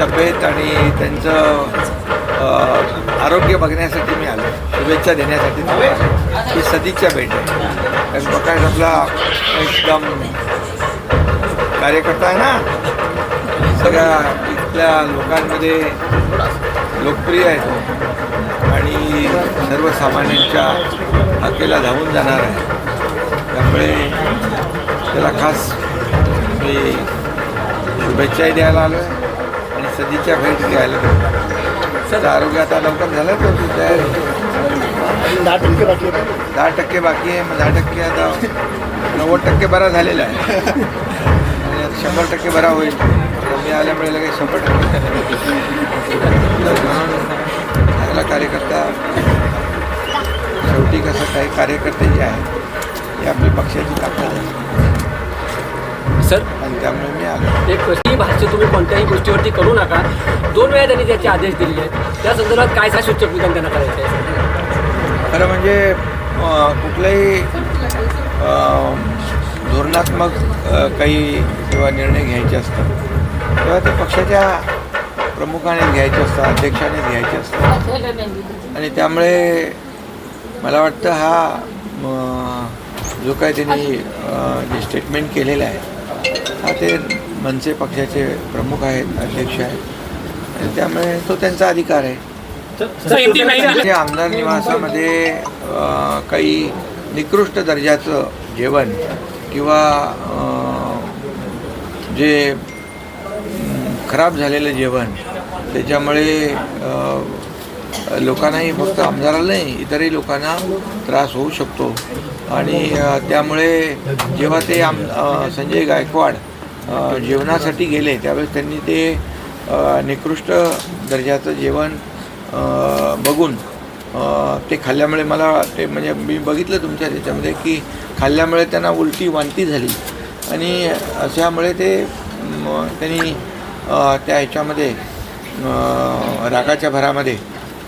तब्येत आणि त्यांचं आरोग्य बघण्यासाठी मी आलो. शुभेच्छा देण्यासाठी ही सदिच्छा भेट आहे. कारण प्रकाश आपला एकदम कार्यकर्ता आहे ना. सगळ्या इथल्या लोकांमध्ये लोकप्रिय आहे तो. आणि सर्वसामान्यांच्या हाकेला धावून जाणार आहे. त्यामुळे त्याला खास मी शुभेच्छाही द्यायला आलो आहे सदिच्छा भेट घ्यायला त्याचं आरोग्य आता लवकर झालं तर ती दहा टक्के बाकी दहा टक्के बाकी आहे मग दहा टक्के आता नव्वद टक्के बरा झालेला आहे. आणि शंभर टक्के बरा होईल. तर मी आल्यामुळे लगेच शंभर टक्के. चांगला कार्यकर्ता. शेवटी कसं काही कार्यकर्ते जे आहेत हे आपली पक्षाची ताकद आहे. सर. आणि त्यामुळे मी आलो. एक ही भाष्य तुम्ही कोणत्याही गोष्टीवरती करू नका. दोन वेळा त्यांनी त्याचे आदेश दिलेले आहेत. त्या संदर्भात काय काय सूचक विधान त्यांना करायचं आहे? खरं म्हणजे अं, कुठलाही अं, धोरणात्मक अं, काही जेव्हा निर्णय घ्यायचे असतात तेव्हा ते पक्षाच्या प्रमुखाने घ्यायचे असतात अध्यक्षाने घ्यायचे असतात. आणि त्यामुळे मला वाटतं हा म, जो काय त्यांनी अं, जे स्टेटमेंट केलेलं आहे ते मनसे पक्षाचे प्रमुख आहेत अध्यक्ष आहेत. आणि त्यामुळे तो त्यांचा अधिकार आहे. आमदार निवासामध्ये काही निकृष्ट दर्जाचं जेवण किंवा जे खराब झालेलं जेवण त्याच्यामुळे लोकांनाही फक्त आमदाराला नाही इतरही लोकांना त्रास होऊ शकतो. आणि त्यामुळे जेव्हा ते आम संजय गायकवाड जेवणासाठी गेले त्यावेळेस त्यांनी ते निकृष्ट दर्जाचं जेवण बघून ते खाल्ल्यामुळे मला ते म्हणजे मी बघितलं तुमच्या त्याच्यामध्ये की खाल्ल्यामुळे त्यांना उलटी वांती झाली. आणि अशामुळे ते त्यांनी त्या ह्याच्यामध्ये रागाच्या भरामध्ये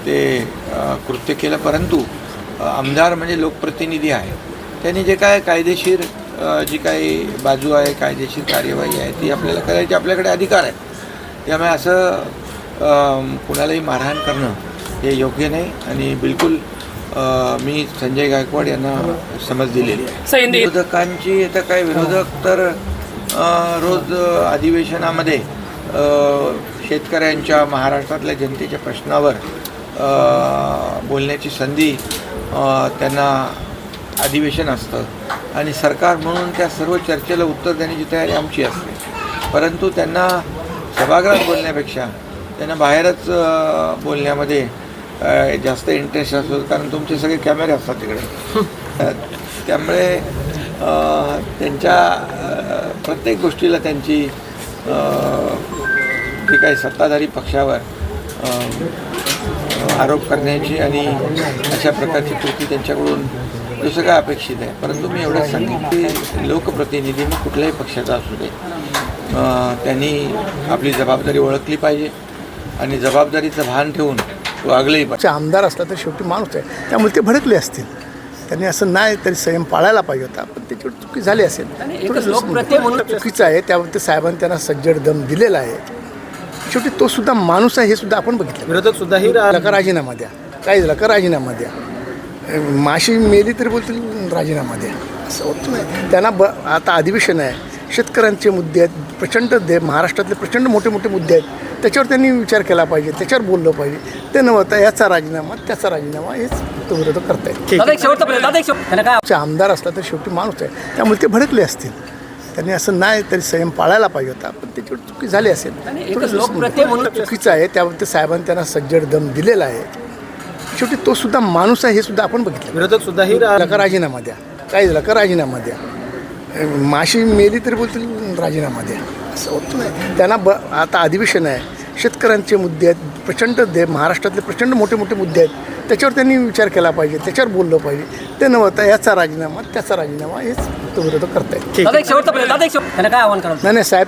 ते कृत्य केलं. परंतु आमदार म्हणजे लोकप्रतिनिधी आहे. त्यांनी जे काय कायदेशीर जी काही बाजू आहे कायदेशीर कार्यवाही आहे ती आपल्याला करायची आपल्याकडे अधिकार आहे. त्यामुळे असं कुणालाही मारहाण करणं हे योग्य नाही आणि बिलकुल मी संजय गायकवाड यांना समज दिलेली आहे. विरोधकांची आता काय विरोधक तर रोज अधिवेशनामध्ये शेतकऱ्यांच्या महाराष्ट्रातल्या जनतेच्या प्रश्नावर बोलण्याची संधी त्यांना अधिवेशन असतं. आणि सरकार म्हणून त्या सर्व चर्चेला उत्तर देण्याची तयारी आमची असते. परंतु त्यांना सभागृहात बोलण्यापेक्षा त्यांना बाहेरच बोलण्यामध्ये जास्त इंटरेस्ट असतो. कारण तुमचे सगळे कॅमेरे असतात तिकडे. त्यामुळे त्यांच्या प्रत्येक गोष्टीला त्यांची जे जी काही सत्ताधारी पक्षावर आरोप करण्याची आणि अशा प्रकारची कृती त्यांच्याकडून दुसरं काय अपेक्षित आहे? परंतु मी एवढंच सांगेन की लोकप्रतिनिधी मग कुठल्याही पक्षाचा असू दे अं, त्यांनी आपली जबाबदारी ओळखली पाहिजे आणि जबाबदारीचं भान ठेवून वागलंही पाहिजे. पक्ष आमदार असला तर शेवटी माणूस आहे. त्यामुळे ते भडकले असतील. त्यांनी असं नाही तरी संयम पाळायला पाहिजे होता पण त्याच्यावर चुकी झाली असेल. एक थोडंसं लोकप्रतिनिधी म्हणून- चुकीचं आहे. त्यावरती साहेबांनी त्यांना सज्जड दम दिलेला आहे. शेवटी तो सुद्धा माणूस आहे हे सुद्धा आपण बघितलं. विरोधक सुद्धा ही राजीनामा द्या. काय झालं का राजीनामा द्या. माशी मेली तरी बोलतील राजीनामा द्या असं होत नाही त्यांना ब आता अधिवेशन आहे. शेतकऱ्यांचे मुद्दे आहेत. प्रचंड दे महाराष्ट्रातले प्रचंड मोठे मोठे मुद्दे आहेत. त्याच्यावर त्यांनी विचार केला पाहिजे. त्याच्यावर बोललं पाहिजे. ते नव्हतं याचा राजीनामा त्याचा राजीनामा हेच तो विरोधक करतायत दादा एक शेवटचा प्रश्न. दादा एक शेवट त्यांना काय पक्ष आमदार असला तर शेवटी माणूस आहे. त्यामुळे ते भडकले असतील. त्यांनी असं नाही तरी संयम पाळायला पाहिजे होता. पण त्याच्यावर चुकी झाली असेल. एक थोडंसं लोकप्रतिनिधी म्हणून- चुकीचं आहे. त्यावरती साहेबांनी त्यांना सज्जड दम दिलेला आहे. शेवटी तो सुद्धा माणूस आहे हे सुद्धा आपण बघितलं. विरोधक सुद्धा ही रा- का राजीनामा द्या. काय झालं का राजीनामा द्या माशी मेली तरी बोलतील राजीनामा द्या. असं होत नाही. त्यांना ब आता अधिवेशन आहे. शेतकऱ्यांचे मुद्दे आहेत प्रचंड दे महाराष्ट्रातले प्रचंड मोठे मोठे मुद्दे आहेत. त्याच्यावर त्यांनी विचार केला पाहिजे त्याच्यावर बोललं पाहिजे. ते नव्हतं याचा राजीनामा त्याचा राजीनामा हेच तो विरोधक करतायत. दादा एक शेवटचा प्रश्न दादा एक शेवट त्यांना काय आव्हान कराल? नाही नाही साहेब